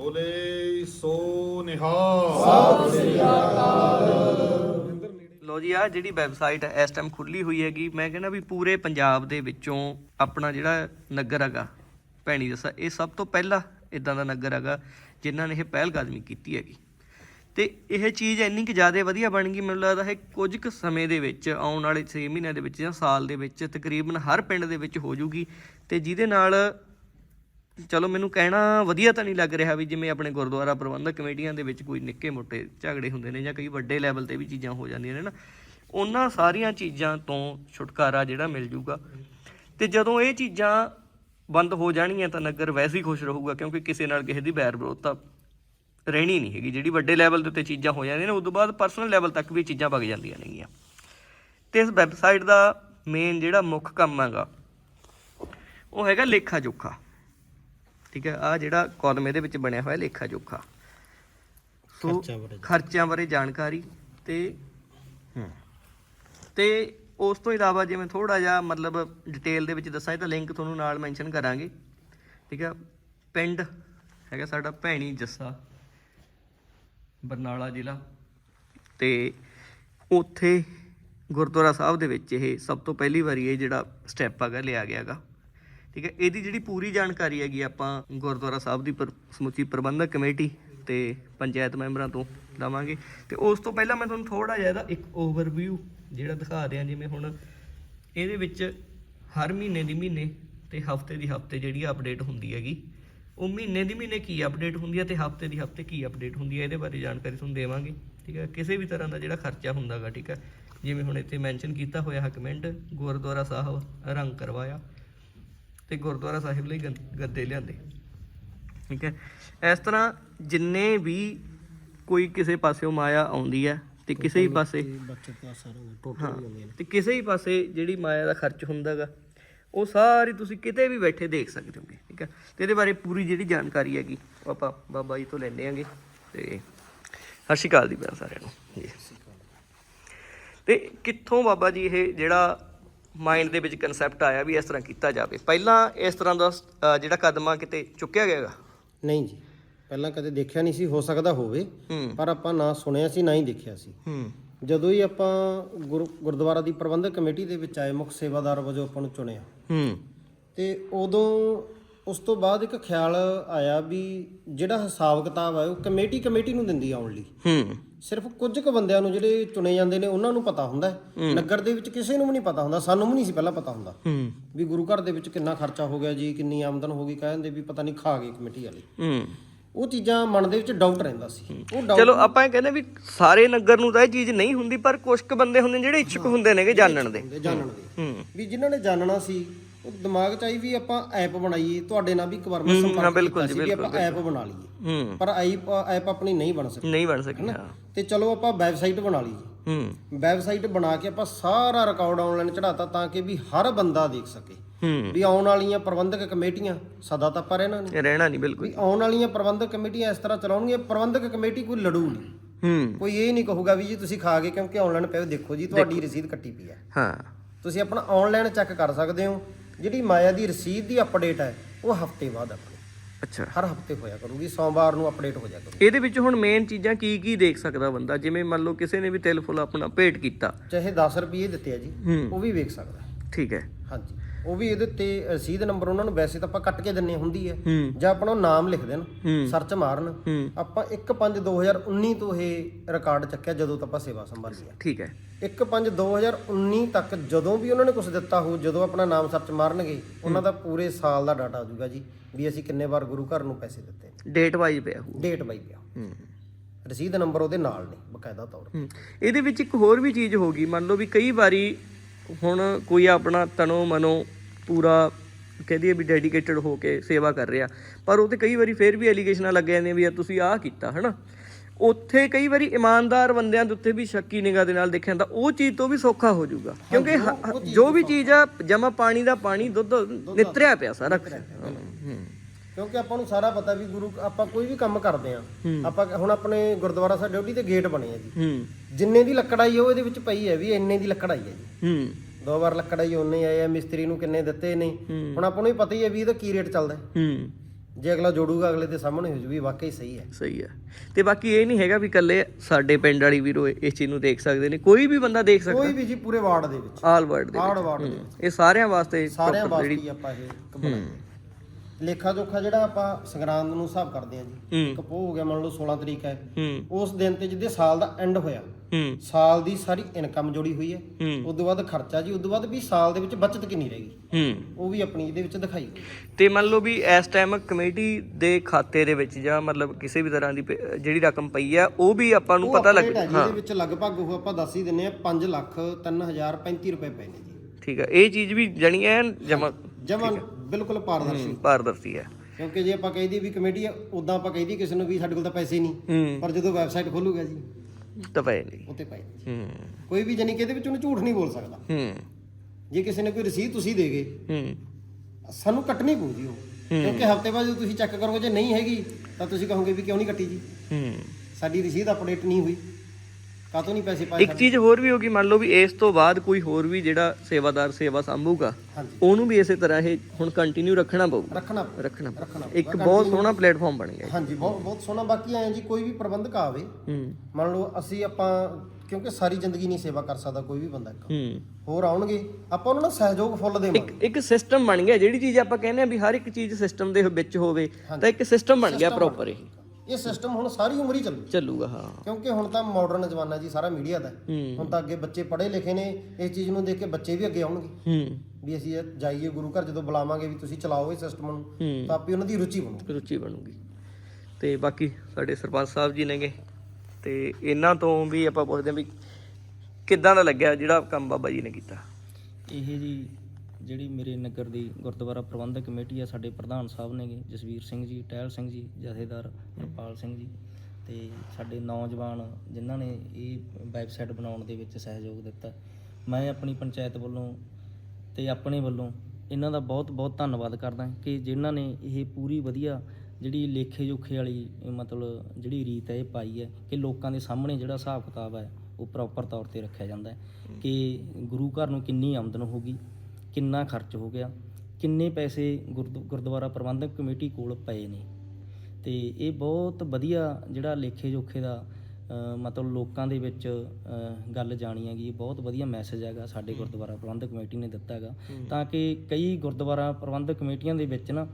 ਬੋਲੇ ਸੋ ਨਿਹਾਲ। ਲੋ ਜੀ ਆ ਜਿਹੜੀ ਵੈਬਸਾਈਟ ਹੈ, ਇਸ ਟਾਈਮ ਖੁੱਲੀ ਹੋਈ ਹੈਗੀ। ਮੈਂ ਕਹਿੰਦਾ ਵੀ ਪੂਰੇ ਪੰਜਾਬ ਦੇ ਵਿੱਚੋਂ ਆਪਣਾ ਜਿਹੜਾ ਨਗਰ ਹੈਗਾ, ਭੈਣੀ ਦੱਸਾ, ਇਹ ਸਭ ਤੋਂ ਪਹਿਲਾ ਇਦਾਂ ਦਾ ਨਗਰ ਹੈਗਾ, ਜਿਨ੍ਹਾਂ ਨੇ ਇਹ ਪਹਿਲ ਕਦਮੀ ਕੀਤੀ ਹੈਗੀ। ਤੇ ਇਹ ਚੀਜ਼ ਇੰਨੀ ਕਿ ਜ਼ਿਆਦਾ ਵਧੀਆ ਬਣ ਗਈ, ਮੈਨੂੰ ਲੱਗਦਾ ਹੈ ਕੁਝ ਕੁ ਸਮੇਂ ਦੇ ਵਿੱਚ, ਆਉਣ ਵਾਲੇ 6 ਮਹੀਨਿਆਂ ਦੇ ਵਿੱਚ ਜਾਂ ਸਾਲ ਦੇ ਵਿੱਚ, ਤਕਰੀਬਨ ਹਰ ਪਿੰਡ ਦੇ ਵਿੱਚ ਹੋ ਜੂਗੀ। ਤੇ ਜਿਹਦੇ ਨਾਲ ਚਲੋ ਮੈਨੂੰ ਕਹਿਣਾ ਵਧੀਆ ਤਾਂ ਨਹੀਂ ਲੱਗ ਰਿਹਾ ਵੀ ਜਿਵੇਂ ਆਪਣੇ ਗੁਰਦੁਆਰਾ ਪ੍ਰਬੰਧਕ ਕਮੇਟੀਆਂ ਦੇ ਵਿੱਚ ਕੋਈ ਨਿੱਕੇ ਮੋਟੇ ਝਗੜੇ ਹੁੰਦੇ ਨੇ ਜਾਂ ਕਈ ਵੱਡੇ ਲੈਵਲ ਤੇ ਵੀ ਚੀਜ਼ਾਂ ਹੋ ਜਾਂਦੀਆਂ ਨੇ ਨਾ, ਉਹਨਾਂ ਸਾਰੀਆਂ ਚੀਜ਼ਾਂ ਤੋਂ ਛੁਟਕਾਰਾ ਜਿਹੜਾ ਮਿਲ ਜੂਗਾ। ਤੇ ਜਦੋਂ ਇਹ ਚੀਜ਼ਾਂ ਬੰਦ ਹੋ ਜਾਣਗੀਆਂ ਤਾਂ ਨਗਰ ਵੈਸੇ ਹੀ ਖੁਸ਼ ਰਹੂਗਾ ਕਿਉਂਕਿ ਕਿਸੇ ਨਾਲ ਕਿਸੇ ਦੀ ਬੈਰ ਵਿਰੋਧਤਾ ਰਹਿਣੀ ਨਹੀਂ ਹੈਗੀ। ਜਿਹੜੀ ਵੱਡੇ ਲੈਵਲ ਦੇ ਉੱਤੇ ਚੀਜ਼ਾਂ ਹੋ ਜਾਂਦੀਆਂ ਨੇ ਉਸ ਤੋਂ ਬਾਅਦ ਪਰਸਨਲ ਲੈਵਲ ਤੱਕ ਵੀ ਚੀਜ਼ਾਂ ਵਗ ਜਾਂਦੀਆਂ ਨੇਗੀਆਂ। ਤੇ ਇਸ ਵੈਬਸਾਈਟ ਦਾ ਮੇਨ ਜਿਹੜਾ ਮੁੱਖ ਕੰਮ ਹੈਗਾ, ਉਹ ਹੈਗਾ ਲੇਖਾ ਜੋਖਾ। ਠੀਕ ਹੈ ਆ ਜਿਹੜਾ ਕਾਲਮ ਇਹਦੇ ਵਿੱਚ ਬਣਿਆ ਹੋਇਆ ਲੇਖਾ ਜੋਖਾ। ਸੋ ਖਰਚਿਆਂ ਬਾਰੇ ਜਾਣਕਾਰੀ ਤੇ ਤੇ ਉਸ ਤੋਂ ਇਲਾਵਾ ਜਿਵੇਂ ਥੋੜਾ ਜਿਹਾ ਮਤਲਬ ਡਿਟੇਲ ਦੇ ਵਿੱਚ ਦੱਸਾਂ ਤਾਂ ਲਿੰਕ ਤੁਹਾਨੂੰ ਨਾਲ ਮੈਂਸ਼ਨ ਕਰਾਂਗੇ। ਠੀਕ ਹੈ ਪਿੰਡ ਹੈਗਾ ਸਾਡਾ ਭੈਣੀ ਜੱਸਾ ਬਰਨਾਲਾ ਜ਼ਿਲ੍ਹਾ। ਤੇ ਉੱਥੇ ਗੁਰਦੁਆਰਾ ਸਾਹਿਬ ਦੇ ਵਿੱਚ ਇਹ ਸਭ ਤੋਂ ਪਹਿਲੀ ਵਾਰੀ ਇਹ ਜਿਹੜਾ ਸਟੈਪ ਹੈਗਾ ਲਿਆ ਗਿਆ ਹੈਗਾ ਠੀਕ ਹੈ? ਇਹਦੀ ਜਿਹੜੀ ਪੂਰੀ ਜਾਣਕਾਰੀ ਹੈਗੀ ਆਪਾਂ ਗੁਰਦੁਆਰਾ ਸਾਹਿਬ ਦੀ ਪਰ- ਸਮੁੱਚੀ ਪ੍ਰਬੰਧਕ ਕਮੇਟੀ ਤੇ ਪੰਚਾਇਤ ਮੈਂਬਰਾਂ ਤੋਂ ਲਵਾਂਗੇ। ਤੇ ਉਸ ਤੋਂ ਪਹਿਲਾਂ ਮੈਂ ਤੁਹਾਨੂੰ ਥੋੜਾ ਜਿਹਾ ਇਹਦਾ ਇੱਕ ਓਵਰਵਿਊ ਜਿਹੜਾ ਦਿਖਾ ਦਿਆਂ, ਜਿਵੇਂ ਹੁਣ ਇਹਦੇ ਵਿੱਚ ਹਰ ਮਹੀਨੇ ਦੀ ਮਹੀਨੇ ਤੇ ਹਫ਼ਤੇ ਦੀ ਹਫ਼ਤੇ ਜਿਹੜੀ ਅਪਡੇਟ ਹੁੰਦੀ ਹੈਗੀ। ਉਹ ਮਹੀਨੇ ਦੀ ਮਹੀਨੇ ਕੀ ਅਪਡੇਟ ਹੁੰਦੀ ਹੈ ਤੇ ਹਫ਼ਤੇ ਦੀ ਹਫ਼ਤੇ ਕੀ ਅਪਡੇਟ ਹੁੰਦੀ ਹੈ ਇਹਦੇ ਬਾਰੇ ਜਾਣਕਾਰੀ ਤੁਹਾਨੂੰ ਦੇਵਾਂਗੇ, ਠੀਕ ਹੈ? ਕਿਸੇ ਵੀ ਤਰ੍ਹਾਂ ਦਾ ਜਿਹੜਾ ਖਰਚਾ ਹੁੰਦਾਗਾ, ਠੀਕ ਹੈ? ਜਿਵੇਂ ਹੁਣ ਇੱਥੇ ਮੈਂਸ਼ਨ ਕੀਤਾ ਹੋਇਆ ਹੈ ਕਮੈਂਟ ਗੁਰਦੁਆਰਾ ਸਾਹਿਬ ਰੰਗ ਕਰਵਾਇਆ। ਤੇ ਗੁਰਦੁਆਰਾ ਸਾਹਿਬ ਲਈ ਗੱਦੇ ਲਿਆਂਦੇ। ਠੀਕ ਹੈ? ਇਸ ਤਰ੍ਹਾਂ ਜਿੰਨੇ ਵੀ ਕੋਈ ਕਿਸੇ ਪਾਸਿਓਂ ਮਾਇਆ ਆਉਂਦੀ ਹੈ ਤੇ ਕਿਸੇ ਹੀ ਪਾਸੇ ਹਾਂ ਤੇ ਕਿਸੇ ਹੀ ਪਾਸੇ ਜਿਹੜੀ ਮਾਇਆ ਦਾ ਖਰਚ ਹੁੰਦਾਗਾ ਉਹ ਸਾਰੀ ਤੁਸੀਂ ਕਿਤੇ ਵੀ ਬੈਠੇ ਦੇਖ ਸਕਦੇ ਹੋਗੇ। ਠੀਕ ਹੈ? ਤੇ ਇਹਦੇ ਬਾਰੇ ਪੂਰੀ ਜਿਹੜੀ ਜਾਣਕਾਰੀ ਹੈਗੀ ਉਹ ਆਪਾਂ ਬਾਬਾ ਜੀ ਤੋਂ ਲੈਣੇ ਆਂਗੇ ਤੇ ਸਤਿ ਸ਼੍ਰੀ ਅਕਾਲ ਦੀ ਪਿਆਰ ਸਾਰਿਆਂ ਨੂੰ। ਜੀ ਤੇ ਕਿੱਥੋਂ ਬਾਬਾ ਜੀ ਇਹ ਜਿਹੜਾ ਮਾਈਂਡ ਦੇ ਵਿੱਚ ਕਨਸੈਪਟ ਆਇਆ ਵੀ ਇਸ ਤਰ੍ਹਾਂ ਕੀਤਾ ਜਾਵੇ। ਪਹਿਲਾਂ ਇਸ ਤਰ੍ਹਾਂ ਦਾ ਅ, ਜਿਹੜਾ ਕਦਮ ਆ ਕਿਤੇ ਚੁੱਕਿਆ ਗਿਆਗਾ ਨਹੀਂ ਜੀ ਪਹਿਲਾਂ ਕਦੇ ਦੇਖਿਆ ਨਹੀਂ ਸੀ ਹੋ ਸਕਦਾ ਹੋਵੇ ਹੂੰ। ਪਰ ਆਪਾਂ ਨਾ ਸੁਣਿਆ ਸੀ ਨਾ ਹੀ ਦੇਖਿਆ ਸੀ। ਹੂੰ। ਜਦੋਂ ਹੀ ਆਪਾਂ ਗੁਰੂ ਗੁਰਦੁਆਰਾ ਦੀ ਪ੍ਰਬੰਧਕ ਕਮੇਟੀ ਦੇ ਵਿੱਚ ਆਏ ਮੁੱਖ ਸੇਵਾਦਾਰ ਵਜੋਂ ਆਪਾਂ ਨੂੰ ਚੁਣਿਆ। ਹੂੰ। ਤੇ ਉਦੋਂ ਉਸ ਤੋਂ ਬਾਅਦ ਇੱਕ ਖਿਆਲ ਆਇਆ ਵੀ ਜਿਹੜਾ ਹਿਸਾਬ ਕਿਤਾਬ ਹੈ ਉਹ ਕਮੇਟੀ ਕਮੇਟੀ ਨੂੰ ਦਿੰਦੀ ਆਉਣ ਲਈ। ਹੂੰ। ਸਿਰਫ ਕੁਝ ਕੁ ਬੰਦਿਆਂ ਨੂੰ ਜਿਹੜੇ ਚੁਣੇ ਜਾਂਦੇ ਨੇ ਉਹਨਾਂ ਨੂੰ ਪਤਾ ਹੁੰਦਾ ਹੈ। ਨਗਰ ਦੇ ਵਿੱਚ ਕਿਸੇ ਨੂੰ ਵੀ ਨਹੀਂ ਪਤਾ ਹੁੰਦਾ ਸਾਨੂੰ ਵੀ ਨਹੀਂ ਸੀ ਪਹਿਲਾਂ ਪਤਾ ਹੁੰਦਾ। ਹੂੰ। ਵੀ ਗੁਰੂ ਘਰ ਦੇ ਵਿੱਚ ਕਿੰਨਾ ਖਰਚਾ ਹੋ ਗਿਆ ਜੀ ਕਿੰਨੀ ਆਮਦਨ ਹੋ ਗਈ ਕਹਿੰਦੇ ਵੀ ਪਤਾ ਨਹੀਂ ਖਾ ਗਈ ਕਮੇਟੀ ਵਾਲੇ। ਹੂੰ। ਉਹ ਚੀਜ਼ਾਂ ਮਨ ਦੇ ਵਿੱਚ ਡਾਊਟ ਰਹਿੰਦਾ ਸੀ। ਉਹ ਡਾਊਟ ਚਲੋ ਆਪਾਂ ਇਹ ਕਹਿੰਦੇ ਵੀ ਸਾਰੇ ਨਗਰ ਨੂੰ ਤਾਂ ਇਹ ਚੀਜ਼ ਨਹੀਂ ਹੁੰਦੀ ਪਰ ਕੁਝ ਕੁ ਬੰਦੇ ਹੁੰਦੇ ਨੇ ਜਿਹੜੇ ਇੱਛੁਕ ਹੁੰਦੇ ਨੇਗੇ ਜਾਣਨ ਦੇ। ਜਾਣਨ ਦੇ। ਹੂੰ। ਵੀ ਜਿਨ੍ਹਾਂ ਨੇ ਜਾਣਨਾ ਸੀ ਉਹ ਦਿਮਾਗ 'ਚ ਆਈ ਵੀ ਆਪਾਂ ਐਪ ਬਣਾਈਏ ਤੁਹਾਡੇ ਨਾਲ ਵੀ ਇੱਕ ਵਾਰ ਮੈਂ ਸੰਪਰਕ ਬਿਲਕੁਲ ਜੀ, ਵੀ ਆਪਾਂ ਐਪ ਬਣਾ ਲਈਏ। ਪਰ ਐਪ ਐਪ ਆਪਣੀ ਨਹੀਂ ਬਣ ਸਕੀ। ਨਹੀਂ ਬਣ ਸਕੀ ਤੇ ਚਲੋ ਆਪਾਂ ਵੈਬਸਾਈਟ ਬਣਾ ਲਈ ਜੀ ਹੂੰ। ਵੈਬਸਾਈਟ ਬਣਾ ਕੇ ਆਪਾਂ ਸਾਰਾ ਰਿਕਾਰਡ ਆਨਲਾਈਨ ਚੜਾਤਾ ਤਾਂ ਕਿ ਵੀ ਹਰ ਬੰਦਾ ਦੇਖ ਸਕੇ। ਹੂੰ। ਵੀ ਆਉਣ ਵਾਲੀਆਂ ਪ੍ਰਬੰਧਕ ਕਮੇਟੀਆਂ ਸਦਾ ਤਾਂ ਪਰ ਇਹਨਾਂ ਨੇ ਰਹਿਣਾ ਨਹੀਂ ਬਿਲਕੁਲ। ਵੀ ਆਉਣ ਵਾਲੀਆਂ ਪ੍ਰਬੰਧਕ ਕਮੇਟੀਆਂ ਇਸ ਤਰ੍ਹਾਂ ਚਲਾਉਣਗੀਆਂ ਪ੍ਰਬੰਧਕ ਕਮੇਟੀ ਕੋਈ ਲੜੂ ਨਹੀਂ। ਹੂੰ। ਕੋਈ ਇਹ ਨਹੀਂ ਕਹੂਗਾ ਵੀ ਜੀ ਤੁਸੀਂ ਖਾ ਗਏ ਕਿਉਂਕਿ ਆਨਲਾਈਨ ਪਿਓ ਦੇਖੋ ਜੀ ਤੁਹਾਡੀ ਰਸੀਦ ਕੱਟੀ ਪਈ ਹੈ। ਹਾਂ। ਤੁਸੀਂ ਆਪਣਾ ਆਨਲਾਈਨ ਚੈੱਕ ਕਰ ਸਕਦੇ ਹੋ। ਜਿਹੜੀ ਮਾਇਆ ਦੀ ਰਸੀਦ ਦੀ ਅਪਡੇਟ ਹੈ ਉਹ ਹਫ਼ਤੇ ਬਾਅਦ ਆਪਣੀ ਅੱਛਾ। ਹਰ ਹਫ਼ਤੇ ਹੋਇਆ ਕਰੂਗੀ ਸੋਮਵਾਰ ਨੂੰ ਅਪਡੇਟ ਹੋ ਜਾਇਆ ਕਰੂ ਇਹਦੇ ਵਿੱਚ ਹੁਣ ਮੇਨ ਚੀਜ਼ਾਂ ਕੀ ਕੀ ਦੇਖ ਸਕਦਾ ਬੰਦਾ? ਜਿਵੇਂ ਮੰਨ ਲਓ ਕਿਸੇ ਨੇ ਵੀ ਤਿਲ ਫੁੱਲ ਆਪਣਾ ਭੇਟ ਕੀਤਾ। ਚਾਹੇ 10 ਰੁਪਏ ਦਿੱਤੇ ਆ ਜੀ ਉਹ ਵੀ ਵੇਖ ਸਕਦਾ। ਠੀਕ ਹੈ। ਹਾਂਜੀ। ਉਹ ਵੀ ਇਹਦੇ ਉੱਤੇ ਰਸੀਦ ਨੰਬਰ ਉਹਨਾਂ ਨੂੰ ਵੈਸੇ ਤਾਂ ਆਪਾਂ ਕੱਟ ਕੇ ਦਿੰਨੇ ਹੁੰਦੀ ਹੈ। ਜਾਂ ਆਪਣਾ ਨਾਮ ਲਿਖ ਦੇਣ ਸਰਚ ਮਾਰਨ। ਆਪਾਂ 1/5/2019 ਤੋਂ ਇਹ ਰਿਕਾਰਡ ਚੱਕਿਆ ਜਦੋਂ ਤੋਂ ਆਪਾਂ ਸੇਵਾ ਸੰਭਾਲੀ ਹੈ। ਠੀਕ ਹੈ। 1/5/2019 ਤੱਕ ਜਦੋਂ ਵੀ ਉਹਨਾਂ ਨੇ ਕੁਝ ਦਿੱਤਾ ਹੋ ਜਦੋਂ ਆਪਣਾ ਨਾਮ ਸਰਚ ਮਾਰਨਗੇ ਉਹਨਾਂ ਦਾ ਪੂਰੇ ਸਾਲ ਦਾ ਡਾਟਾ ਆ ਜਾਊਗਾ ਜੀ ਵੀ ਅਸੀਂ ਕਿੰਨੇ ਵਾਰ ਗੁਰੂ ਘਰ ਨੂੰ ਪੈਸੇ ਦਿੱਤੇ ਡੇਟ ਵਾਈਜ਼ ਪਿਆ ਹੋਊ। ਡੇਟ ਬਾਈ ਪਿਆ। ਹੂੰ। ਰਸੀਦ ਨੰਬਰ ਉਹਦੇ ਨਾਲ ਨੇ ਬਕਾਇਦਾ ਤੌਰ ਤੇ। ਇਹਦੇ ਵਿੱਚ ਇੱਕ ਹੋਰ ਵੀ ਚੀਜ਼ ਹੋ ਗਈ ਮੰਨ ਲਓ ਵੀ ਕਈ ਵਾਰੀ ਹੁਣ ਕੋਈ ਆਪਣਾ ਤਨੋ ਮਨੋ ਪੂਰਾ ਕਹਦੀਏ ਵੀ ਡੈਡੀਕੇਟਡ ਹੋ ਕੇ ਸੇਵਾ ਕਰ ਰਿਹਾ ਪਰ ਉਹ ਤੇ ਕਈ ਵਾਰੀ ਫੇਰ ਵੀ ਐਲੀਗੇਸ਼ਨਾਂ ਲੱਗ ਜਾਂਦੀਆਂ ਵੀ ਯਾਰ ਤੁਸੀਂ ਆਹ ਕੀਤਾ ਹਨਾ? ਉੱਥੇ ਕਈ ਵਾਰੀ ਇਮਾਨਦਾਰ ਬੰਦਿਆਂ ਦੇ ਉੱਤੇ ਵੀ ਸ਼ੱਕੀ ਨਿਗਾਹ ਦੇ ਨਾਲ ਦੇਖਿਆ ਜਾਂਦਾ ਉਹ ਚੀਜ਼ ਤੋਂ ਵੀ ਸੌਖਾ ਹੋ ਜਾਊਗਾ ਕਿਉਂਕਿ ਜੋ ਵੀ ਚੀਜ਼ ਆ ਜਮਾ ਪਾਣੀ ਦਾ ਪਾਣੀ ਦੁੱਧ ਨਿਤਰਿਆ ਪਿਆ ਸਾਰਾ। ਹੂੰ। ਕਿਉਂਕਿ ਆਪਾਂ ਨੂੰ ਸਾਰਾ ਪਤਾ ਵੀ ਗੁਰੂ ਆਪਾਂ ਕੋਈ ਵੀ ਕੰਮ ਕਰਦੇ ਆ ਆਪਾਂ ਹੁਣ ਆਪਣੇ ਗੁਰਦੁਆਰਾ ਸਾਹਿਬ ਡਿਊਟੀ ਤੇ ਗੇਟ ਬਣੇ ਆ ਜੀ। ਹੂੰ। ਜਿੰਨੇ ਦੀ ਲੱਕੜ ਆਈ ਆ ਉਹ ਇਹਦੇ ਵਿੱਚ ਪਈ ਹੈ ਵੀ ਇੰਨੇ ਦੀ ਲੱਕੜ ਆਈ ਹੈ ਜੀ। ਹੂੰ। ਦੋ ਵਾਰ ਲੱਕੜ ਆਈ ਉਹਨੇ ਆਏ ਆ ਮਿਸਤਰੀ ਨੂੰ ਕਿੰਨੇ ਦਿੱਤੇ ਨੇ ਹੁਣ ਆਪਾਂ ਨੂੰ ਵੀ ਪਤਾ ਹੀ ਹੈ ਵੀ ਇਹਦਾ ਕੀ ਰੇਟ ਚੱਲਦਾ। ਹੈ। ਹੂੰ ਜੇ ਅਗਲਾ ਜੋੜੂਗਾ ਅਗਲੇ ਦੇ ਸਾਹਮਣੇ ਹੋ ਜੂ ਵੀ ਵਾਕਈ ਸਹੀ ਹੈ ਸਹੀ ਹੈ ਤੇ ਬਾਕੀ ਇਹ ਨਹੀਂ ਹੈਗਾ ਵੀ ਇਕੱਲੇ ਸਾਡੇ ਪਿੰਡ ਵਾਲੀ ਵੀਰੋ ਇਸ ਚੀਜ਼ ਨੂੰ ਦੇਖ ਸਕਦੇ ਨੇ। ਕੋਈ ਵੀ ਬੰਦਾ ਦੇਖ ਸਕਦਾ। ਕੋਈ ਵੀ ਜੀ ਪੂਰੇ ਵਾਰਡ ਦੇ ਵਿੱਚ। ਆਲ ਵਰਲਡ ਦੇ ਆਲ ਵਿੱਚ। ਵਾਰਡ ਦੇ ਹੂੰ। ਇਹ ਸਾਰਿਆਂ ਵਾਸਤੇ ਸਾਰਿਆਂ ਵਾਸਤੇ ਹੀ ਆਪਾਂ ਇਹ ਬਣਾਈ। ਲੇਖਾ ਜੋਖਾ ਜਿਹੜਾ ਆਪਾਂ ਸੰਗਰਾਂਦ ਨੂੰ ਹਿਸਾਬ ਕਰਦੇ ਆ ਜੀ ਹੂੰ। ਇੱਕ ਪੋਹ ਹੋ ਗਿਆ ਮੰਨ ਲਓ 16 ਤਰੀਕ ਹੈ। ਹੂੰ। ਉਸ ਦਿਨ ਤੇ ਜਿੱਦੇ ਸਾਲ ਦਾ ਐਂਡ ਹੋਇਆ ਹੂੰ। ਸਾਲ ਦੀ ਸਾਰੀ ਇਨਕਮ ਜੁੜੀ ਹੋਈ ਹੈ। ਹੂੰ। ਉਸ ਤੋਂ ਬਾਅਦ ਖਰਚਾ ਜੀ ਉਸ ਤੋਂ ਬਾਅਦ ਵੀ ਸਾਲ ਦੇ ਵਿੱਚ ਬਚਤ ਕਿੰਨੀ ਰਹਿ ਗਈ। ਹੂੰ। ਉਹ ਵੀ ਆਪਣੀ ਇਹਦੇ ਵਿੱਚ ਦਿਖਾਈ ਗਈ ਤੇ ਮੰਨ ਲਓ ਵੀ ਇਸ ਟਾਈਮ ਕਮੇਟੀ ਦੇ ਖਾਤੇ ਦੇ ਵਿੱਚ ਜਾਂ ਮਤਲਬ ਕਿਸੇ ਵੀ ਤਰ੍ਹਾਂ ਦੀ ਪ- ਜਿਹੜੀ ਰਕਮ ਪਈ ਆ ਉਹ ਵੀ ਆਪਾਂ ਨੂੰ ਉਹ ਪਤਾ ਲੱਗ update ਹੈ ਜੀ, ਹਾਂ। ਇਹਦੇ ਵਿੱਚ ਲਗਭਗ ਉਹ ਆਪਾਂ ਦੱਸ ਹੀ ਦਿੰਨੇ ਆ 5 ਲੱਖ 3035 ਰੁਪਏ ਪਏ ਨੇ ਜੀ। ਠੀਕ ਹੈ ਇਹ ਚੀਜ਼ ਵੀ ਜਣੀ ਐ ਜਮਾ ਜਮਾਂ ਬਿਲਕੁਲ ਪਾਰਦਰਸ਼ੀ। ਪਾਰਦਰਸ਼ੀ ਹੈ। ਕਿਉਂਕਿ ਜੇ ਆਪਾਂ ਕਹਿ ਦਈਏ ਵੀ ਕਮੇਟੀ ਉਦਾਂ ਆਪਾਂ ਕਹਿ ਦਈਏ ਕਿਸੇ ਨੂੰ ਵੀ ਸਾਡੇ ਕੋਲ ਤਾਂ ਪੈਸੇ ਨਹੀਂ। ਪਰ ਜਦੋਂ ਵੈਬਸਾਈਟ ਖੋਲੂਗਾ ਜੀ ਤਾਂ ਪਏ ਨਹੀਂ। ਉੱਤੇ ਪਏ। ਹੂੰ। ਕੋਈ ਵੀ ਜਾਨੀ ਕਿ ਇਹਦੇ ਵਿੱਚ ਉਹਨੂੰ ਝੂਠ ਨਹੀਂ ਬੋਲ ਸਕਦਾ। ਹੂੰ। ਜੇ ਕਿਸੇ ਨੇ ਕੋਈ ਰਸੀਦ ਤੁਸੀਂ ਦੇ ਗਏ ਹੂੰ। ਸਾਨੂੰ ਕੱਟਣੀ ਪਊਗੀ ਉਹ। ਕਿਉਂਕਿ ਹਫ਼ਤੇ ਬਾਅਦ ਜਦੋਂ ਤੁਸੀਂ ਚੈੱਕ ਕਰੋਗੇ ਜੇ ਨਹੀਂ ਹੈਗੀ ਤਾਂ ਤੁਸੀਂ ਕਹੋਗੇ ਵੀ ਕਿਉਂ ਨਹੀਂ ਕੱਟੀ ਜੀ? ਹੂੰ। ਸਾਡੀ ਰਸੀਦ ਅਪਡੇਟ ਨਹੀਂ ਹੋਈ। ਕਾਤੋਂ ਨਹੀਂ ਪੈਸੇ ਪਾਏ ਇੱਕ ਚੀਜ਼ ਹੋਰ ਵੀ ਹੋਗੀ ਮੰਨ ਲਓ ਵੀ ਇਸ ਤੋਂ ਬਾਅਦ ਕੋਈ ਹੋਰ ਵੀ ਜਿਹੜਾ ਸੇਵਾਦਾਰ ਸੇਵਾ ਸੰਭੂਗਾ ਹਾਂਜੀ। ਉਹਨੂੰ ਵੀ ਇਸੇ ਤਰ੍ਹਾਂ ਇਹ ਹੁਣ ਕੰਟੀਨਿਊ ਰੱਖਣਾ ਪਊਗਾ। ਰੱਖਣਾ ਰੱਖਣਾ ਪਊਗਾ। ਰੱਖਣਾ ਇੱਕ ਬਹੁਤ ਸੋਹਣਾ ਪਲੇਟਫਾਰਮ ਬਣ ਗਿਆ ਹਾਂਜੀ ਬਹੁਤ ਬਹੁਤ ਸੋਹਣਾ। ਬਾਕੀ ਐਂ ਜੀ ਕੋਈ ਵੀ ਪ੍ਰਬੰਧਕ ਆਵੇ ਹੂੰ। ਮੰਨ ਲਓ ਅਸੀਂ ਆਪਾਂ ਕਿਉਂਕਿ ਸਾਰੀ ਜ਼ਿੰਦਗੀ ਨਹੀਂ ਸੇਵਾ ਕਰ ਸਕਦਾ ਕੋਈ ਵੀ ਬੰਦਾ ਇੱਕ। ਹੂੰ। ਹੋਰ ਆਉਣਗੇ ਆਪਾਂ ਉਹਨਾਂ ਨੂੰ ਸਹਿਯੋਗ ਫੁੱਲ ਦੇਵਾਂਗੇ। ਇੱਕ ਇੱਕ ਸਿਸਟਮ ਬਣ ਗਿਆ ਜਿਹੜੀ ਚੀਜ਼ ਆਪਾਂ ਕਹਿੰਦੇ ਆ ਵੀ ਹਰ ਇੱਕ ਚੀਜ਼ ਸਿਸਟਮ ਦੇ ਵਿੱਚ ਹੋਵੇ ਤਾਂ ਇੱਕ ਸਿਸਟਮ ਬਣ ਗਿਆ ਪ੍ਰੋਪਰ ਇਹ। ਇਹ ਸਿਸਟਮ ਹੁਣ ਸਾਰੀ ਉਮਰ ਹੀ ਚੱਲੂ ਚੱਲੂਗਾ ਹਾਂ। ਕਿਉਂਕਿ ਹੁਣ ਤਾਂ ਮਾਡਰਨ ਜ਼ਮਾਨਾ ਜੀ ਸਾਰਾ ਮੀਡੀਆ ਦਾ ਹੈ। ਹੁਣ ਤਾਂ ਅੱਗੇ ਬੱਚੇ ਪੜ੍ਹੇ ਲਿਖੇ ਨੇ ਇਸ ਚੀਜ਼ ਨੂੰ ਦੇਖ ਕੇ ਬੱਚੇ ਵੀ ਅੱਗੇ ਆਉਣਗੇ। ਹੂੰ। ਵੀ ਅਸੀਂ ਇਹ ਜਾਈਏ ਗੁਰੂ ਘਰ ਜਦੋਂ ਬੁਲਾਵਾਂਗੇ ਵੀ ਤੁਸੀਂ ਚਲਾਓ ਇਹ ਸਿਸਟਮ ਨੂੰ ਹੂੰ। ਤਾਂ ਆਪੇ ਉਹਨਾਂ ਦੀ ਰੁਚੀ ਬਣੂ ਰੁਚੀ ਬਣੂਗੀ। ਤੇ ਬਾਕੀ ਸਾਡੇ ਸਰਪੰਚ ਸਾਹਿਬ ਜੀ ਨੇਗੇ। ਤੇ ਇਹਨਾਂ ਤੋਂ ਵੀ ਆਪਾਂ ਪੁੱਛਦੇ ਹਾਂ ਵੀ ਕਿੱਦਾਂ ਦਾ ਲੱਗਿਆ ਜਿਹੜਾ ਕੰਮ ਬਾਬਾ ਜੀ ਨੇ ਕੀਤਾ? ਇਹ ਜੀ ਜਿਹੜੀ ਮੇਰੇ ਨਗਰ ਦੀ ਗੁਰਦੁਆਰਾ ਪ੍ਰਬੰਧਕ ਕਮੇਟੀ ਆ, ਸਾਡੇ ਪ੍ਰਧਾਨ ਸਾਹਿਬ ਨੇਗੇ, ਜਸਵੀਰ ਸਿੰਘ ਜੀ, ਟਹਿਲ ਸਿੰਘ ਜੀ, ਜਥੇਦਾਰ ਹਰਪਾਲ ਸਿੰਘ ਜੀ ਤੇ ਸਾਡੇ ਨੌਜਵਾਨ ਜਿਨ੍ਹਾਂ ਨੇ ਇਹ ਵੈਬਸਾਈਟ ਬਣਾਉਣ ਦੇ ਵਿੱਚ ਸਹਿਯੋਗ ਦਿੱਤਾ। ਮੈਂ ਆਪਣੀ ਪੰਚਾਇਤ ਵੱਲੋਂ ਤੇ ਆਪਣੇ ਵੱਲੋਂ ਇਹਨਾਂ ਦਾ ਬਹੁਤ ਬਹੁਤ ਧੰਨਵਾਦ ਕਰਦਾ ਕਿ ਜਿਨ੍ਹਾਂ ਨੇ ਇਹ ਪੂਰੀ ਵਧੀਆ ਜਿਹੜੀ ਲੇਖੇ ਜੋਖੇ ਵਾਲੀ ਮਤਲਬ ਜਿਹੜੀ ਰੀਤ ਹੈ, ਇਹ ਪਾਈ ਹੈ ਕਿ ਲੋਕਾਂ ਦੇ ਸਾਹਮਣੇ ਜਿਹੜਾ ਹਿਸਾਬ ਕਿਤਾਬ ਹੈ, ਉਹ ਪ੍ਰੋਪਰ ਤੌਰ ਤੇ ਰੱਖਿਆ ਜਾਂਦਾ ਹੈ ਕਿ ਗੁਰੂ ਘਰ ਨੂੰ ਕਿੰਨੀ ਆਮਦਨ ਹੋਗੀ ਕਿੰਨਾ ਖਰਚ ਹੋ ਗਿਆ ਕਿੰਨੇ ਪੈਸੇ ਗੁਰਦ- ਗੁਰਦੁਆਰਾ ਪ੍ਰਬੰਧਕ ਕਮੇਟੀ ਕੋਲ ਪਏ ਨੇ। ਤੇ ਇਹ ਬਹੁਤ ਵਧੀਆ ਜਿਹੜਾ ਲੇਖੇ ਜੋਖੇ ਦਾ ਮਤਲਬ ਲੋਕਾਂ ਦੇ ਵਿੱਚ ਗੱਲ ਜਾਣੀ ਹੈਗੀ। ਇਹ ਬਹੁਤ ਵਧੀਆ ਮੈਸੇਜ ਹੈਗਾ ਸਾਡੇ ਗੁਰਦੁਆਰਾ ਪ੍ਰਬੰਧਕ ਕਮੇਟੀ ਨੇ ਦਿੱਤਾ ਹੈਗਾ। ਤਾਂ ਕਿ ਕਈ ਗੁਰਦੁਆਰਾ ਪ੍ਰਬੰਧਕ ਕਮੇਟੀਆਂ ਦੇ ਵਿੱਚ ਨਾ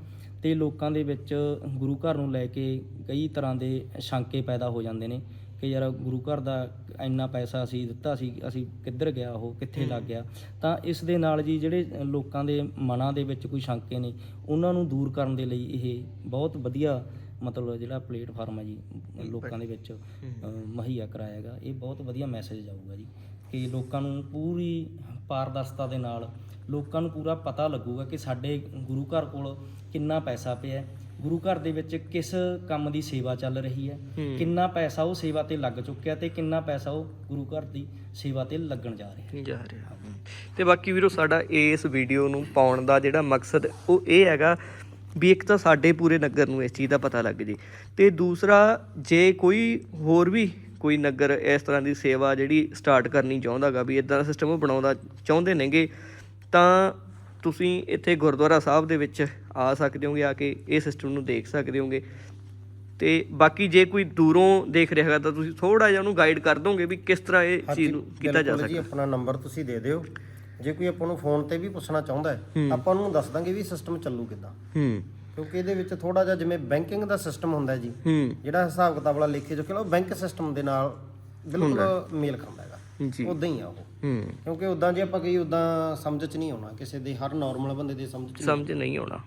ਤੇ ਲੋਕਾਂ ਦੇ ਵਿੱਚ ਗੁਰੂ ਘਰ ਨੂੰ ਲੈ ਕੇ ਕਈ ਤਰ੍ਹਾਂ ਦੇ ਸ਼ੰਕੇ ਪੈਦਾ ਹੋ ਜਾਂਦੇ ਨੇ। ਕਿ ਯਾਰ ਗੁਰੂ ਘਰ ਦਾ ਇੰਨਾ ਪੈਸਾ ਅਸੀਂ ਦਿੱਤਾ ਸੀ ਅਸੀਂ ਕਿੱਧਰ ਗਿਆ ਉਹ ਕਿੱਥੇ ਲੱਗ ਗਿਆ। ਤਾਂ ਇਸ ਦੇ ਨਾਲ ਜੀ ਜਿਹੜੇ ਲੋਕਾਂ ਦੇ ਮਨਾਂ ਦੇ ਵਿੱਚ ਕੋਈ ਸ਼ੰਕੇ ਨੇ ਉਹਨਾਂ ਨੂੰ ਦੂਰ ਕਰਨ ਦੇ ਲਈ ਇਹ ਬਹੁਤ ਵਧੀਆ ਮਤਲਬ ਜਿਹੜਾ ਪਲੇਟਫਾਰਮ ਹੈ ਜੀ ਲੋਕਾਂ ਦੇ ਵਿੱਚ ਮੁਹੱਈਆ ਕਰਾਇਆਗਾ ਇਹ ਬਹੁਤ ਵਧੀਆ ਮੈਸੇਜ ਜਾਊਗਾ ਜੀ ਕਿ ਲੋਕਾਂ ਨੂੰ ਪੂਰੀ ਪਾਰਦਰਸ਼ਤਾ ਦੇ ਨਾਲ ਲੋਕਾਂ ਨੂੰ ਪੂਰਾ ਪਤਾ ਲੱਗੂਗਾ ਕਿ ਸਾਡੇ ਗੁਰੂ ਘਰ ਕੋਲ ਕਿੰਨਾ ਪੈਸਾ ਪਿਆ ਹੈ। ਗੁਰੂ ਘਰ ਦੇ ਵਿੱਚ ਕਿਸ ਕੰਮ ਦੀ ਸੇਵਾ ਚੱਲ ਰਹੀ ਹੈ। ਕਿੰਨਾ ਪੈਸਾ ਉਹ ਸੇਵਾ ਤੇ ਲੱਗ ਚੁੱਕਿਆ ਤੇ ਕਿੰਨਾ ਪੈਸਾ ਉਹ ਗੁਰੂ ਘਰ ਦੀ ਸੇਵਾ ਤੇ ਲੱਗਣ ਜਾ ਰਿਹਾ ਜਾ ਰਿਹਾ ਤੇ ਬਾਕੀ ਵੀਰੋ ਸਾਡਾ ਇਸ ਵੀਡੀਓ ਨੂੰ ਪਾਉਣ ਦਾ ਜਿਹੜਾ ਮਕਸਦ ਉਹ ਇਹ ਹੈਗਾ ਵੀ ਇੱਕ ਤਾਂ ਸਾਡੇ ਪੂਰੇ ਨਗਰ ਨੂੰ ਇਸ ਚੀਜ਼ ਦਾ ਪਤਾ ਲੱਗ ਜੇ। ਤੇ ਦੂਸਰਾ ਜੇ ਕੋਈ ਹੋਰ ਵੀ ਕੋਈ ਨਗਰ ਇਸ ਤਰ੍ਹਾਂ ਦੀ ਸੇਵਾ ਜਿਹੜੀ ਸਟਾਰਟ ਕਰਨੀ ਚਾਹੁੰਦਾਗਾ ਵੀ ਇਦਾਂ ਦਾ ਸਿਸਟਮ ਉਹ ਬਣਾਉਂਦਾ ਚਾਹੁੰਦੇ ਨੇਗੇ ਤਾਂ ਤੁਸੀਂ ਇੱਥੇ ਗੁਰਦੁਆਰਾ ਸਾਹਿਬ ਦੇ ਵਿੱਚ ਆ ਸਕਦੇ ਹੋਗੇ ਆ ਕੇ ਇਹ ਸਿਸਟਮ ਨੂੰ ਦੇਖ ਸਕਦੇ ਹੋਗੇ। ਤੇ ਬਾਕੀ ਜੇ ਕੋਈ ਦੂਰੋਂ ਦੇਖ ਰਿਹਾ ਹੈਗਾ ਤਾਂ ਤੁਸੀਂ ਥੋੜਾ ਜਿਹਾ ਉਹਨੂੰ ਗਾਈਡ ਕਰ ਦੋਗੇ ਵੀ ਕਿਸ ਤਰ੍ਹਾਂ ਇਹ ਚੀਜ਼ ਨੂੰ ਕੀਤਾ ਜਾ ਬਿਲਕੁਲ ਜੀ ਸਕਦਾ ਆਪਣਾ ਨੰਬਰ ਤੁਸੀਂ ਦੇ ਦਿਓ। ਜੇ ਕੋਈ ਆਪਾਂ ਨੂੰ ਫੋਨ ਤੇ ਵੀ ਪੁੱਛਣਾ ਚਾਹੁੰਦਾ ਹੈ ਆਪਾਂ ਉਹਨੂੰ ਦੱਸ ਦਾਂਗੇ ਵੀ ਸਿਸਟਮ ਚੱਲੂ ਕਿੱਦਾਂ। ਹੂੰ। ਕਿਉਂਕਿ ਇਹਦੇ ਵਿੱਚ ਥੋੜਾ ਜਿਹਾ ਜਿਵੇਂ ਬੈਂਕਿੰਗ ਦਾ ਸਿਸਟਮ ਹੁੰਦਾ ਜੀ ਜਿਹੜਾ ਹਿਸਾਬ ਕਿਤਾਬ ਵਾਲਾ ਲਿਖੇ ਜੋ ਕਿ ਉਹ ਬੈਂਕ ਸਿਸਟਮ ਦੇ ਨਾਲ ਬਿਲਕੁਲ ਮੇਲ ਖਾਂਦਾ ਜੀ। ਉਦਾਂ ਹੀ ਆ ਉਹ। ਹੂੰ। ਕਿਉਂਕਿ ਉਦਾਂ ਜੇ ਆਪਾਂ ਕਹੀ ਉਦਾਂ ਸਮਝ ਚ ਨਹੀਂ ਆਉਣਾ ਕਿਸੇ ਦੇ ਹਰ ਨਾਰਮਲ ਬੰਦੇ ਦੇ ਸਮਝ ਚ ਨਹੀਂ ਸਮਝ ਨਹੀਂ ਆਉਣਾ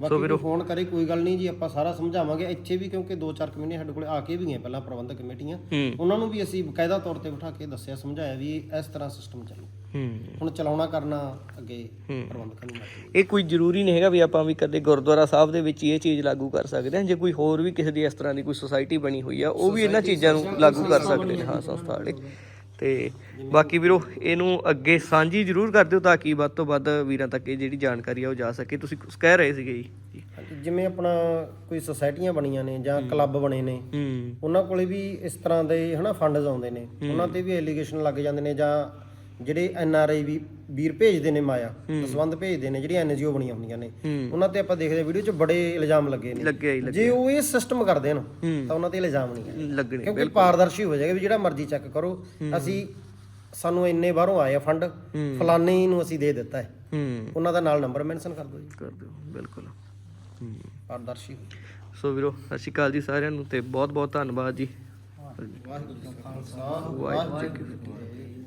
ਬਾਕੀ ਕੋਈ ਫੋਨ ਕਰੇ ਕੋਈ ਗੱਲ ਨਹੀਂ ਜੀ ਆਪਾਂ ਸਾਰਾ ਸਮਝਾਵਾਂਗੇ। ਇੱਥੇ ਵੀ ਕਿਉਂਕਿ ਦੋ ਚਾਰ ਕਮੇਟੀਆਂ ਸਾਡੇ ਕੋਲੇ ਆ ਕੇ ਵੀ ਗਏ ਪਹਿਲਾਂ ਪ੍ਰਬੰਧਕ ਕਮੇਟੀਆਂ। ਹੂੰ। ਉਹਨਾਂ ਨੂੰ ਵੀ ਅਸੀਂ ਬਕਾਇਦਾ ਤੌਰ ਤੇ ਬਿਠਾ ਕੇ ਦੱਸਿਆ ਸਮਝਾਇਆ ਵੀ ਇਸ ਤਰ੍ਹਾਂ ਸਿਸਟਮ ਚੱਲੂ। ਹੂੰ। ਹੁਣ ਚਲਾਉਣਾ ਕਰਨਾ ਅੱਗੇ ਪ੍ਰਬੰਧਕਾਂ ਨੂੰ ਇਹ ਕੋਈ ਜ਼ਰੂਰੀ ਨਹੀਂ ਹੈਗਾ ਵੀ ਆਪਾਂ ਵੀ ਕਦੇ ਗੁਰਦੁਆਰਾ ਸਾਹਿਬ ਦੇ ਵਿੱਚ ਹੀ ਇਹ ਚੀਜ਼ ਲਾਗੂ ਕਰ ਸਕਦੇ ਹਾਂ। ਜੇ ਕੋਈ ਹੋਰ ਵੀ ਕਿਸੇ ਦੀ ਇਸ ਤਰ੍ਹਾਂ ਦੀ ਕੋਈ ਸੁਸਾਇਟੀ ਬਣੀ ਹੋਈ ਆ ਉਹ ਵੀ ਇਹਨਾਂ ਚੀਜ਼ਾਂ ਨੂੰ ਲਾਗੂ ਕਰ ਸਕਦੇ ਨੇ। ਹਾਂ ਸੰਸਥਾ ਵਾਲੇ। ਤੇ ਬਾਕੀ ਵੀਰੋ ਇਹਨੂੰ ਅੱਗੇ ਸਾਂਝੀ ਜ਼ਰੂਰ ਕਰ ਦਿਓ ਤਾਂ ਕਿ ਵੱਧ ਤੋਂ ਵੱਧ ਵੀਰਾਂ ਤੱਕ ਇਹ ਜਿਹੜੀ ਜਾਣਕਾਰੀ ਆ ਉਹ ਜਾ ਸਕੇ। ਤੁਸੀਂ ਕੁਛ ਕਹਿ ਰਹੇ ਸੀਗੇ ਜੀ? ਜਿਵੇਂ ਆਪਣਾ ਕੋਈ ਸੁਸਾਇਟੀਆਂ ਬਣੀਆਂ ਨੇ ਜਾਂ ਕਲੱਬ ਬਣੇ ਨੇ ਉਹਨਾਂ ਕੋਲੇ ਵੀ ਇਸ ਤਰ੍ਹਾਂ ਦੇ ਹਨਾ ਫੰਡਸ ਆਉਂਦੇ ਨੇ। ਉਹਨਾਂ ਤੇ ਵੀ ਐਲੀਗੇਸ਼ਨ ਲੱਗ ਜਾਂਦੇ ਨੇ ਜਾਂ ਜਿਹੜੇ ਐਨ ਆਰ ਆਈ ਵੀ ਵੀਰ ਭੇਜਦੇ ਨੇ ਮਾਇਆ ਦਸਵੰਦ ਭੇਜਦੇ ਨੇ ਜਿਹੜੀਆਂ ਐਨਜੀਓ ਬਣੀਆਂ ਹੁੰਦੀਆਂ ਨੇ ਉਹਨਾਂ ਤੇ ਆਪਾਂ ਦੇਖਦੇ ਵੀਡੀਓ 'ਚ ਬੜੇ ਇਲਜ਼ਾਮ ਲੱਗੇ ਨੇ। ਜੇ ਉਹ ਇਹ ਸਿਸਟਮ ਕਰ ਦੇਣ। ਤਾਂ ਉਹਨਾਂ ਤੇ ਇਲਜ਼ਾਮ ਨਹੀਂ ਲੱਗਣੇ ਕਿਉਂਕਿ ਪਾਰਦਰਸ਼ੀ ਹੋ ਜਾਏਗਾ ਵੀ ਜਿਹੜਾ ਮਰਜ਼ੀ ਚੈੱਕ ਕਰੋ। ਅਸੀਂ ਸਾਨੂੰ ਇੰਨੇ ਬਾਹਰੋਂ ਆਏ ਆ ਫੰਡ ਫਲਾਣੇ ਨੂੰ ਅਸੀਂ ਦੇ ਦਿੱਤਾ ਹੈ। ਉਹਨਾਂ ਦਾ ਨਾਲ ਨੰਬਰ ਮੈਂਸ਼ਨ ਕਰ ਦਿਓ ਜੀ। ਕਰ ਦਿਓ ਬਿਲਕੁਲ। ਪਾਰਦਰਸ਼ੀ। ਸੋ ਵੀਰੋ ਸਤਿ ਸ਼੍ਰੀ ਅਕਾਲ ਜੀ ਸਾਰਿਆਂ ਨੂੰ ਤੇ ਬਹੁਤ ਬਹੁਤ ਧੰਨਵਾਦ ਜੀ। ਵਾਹਿਗੁਰੂ ਜੀ ਕਾ ਖਾਲਸਾ। ਵਾਹਿਗੁਰੂ ਜੀ ਕੀ ਫਤਿਹ।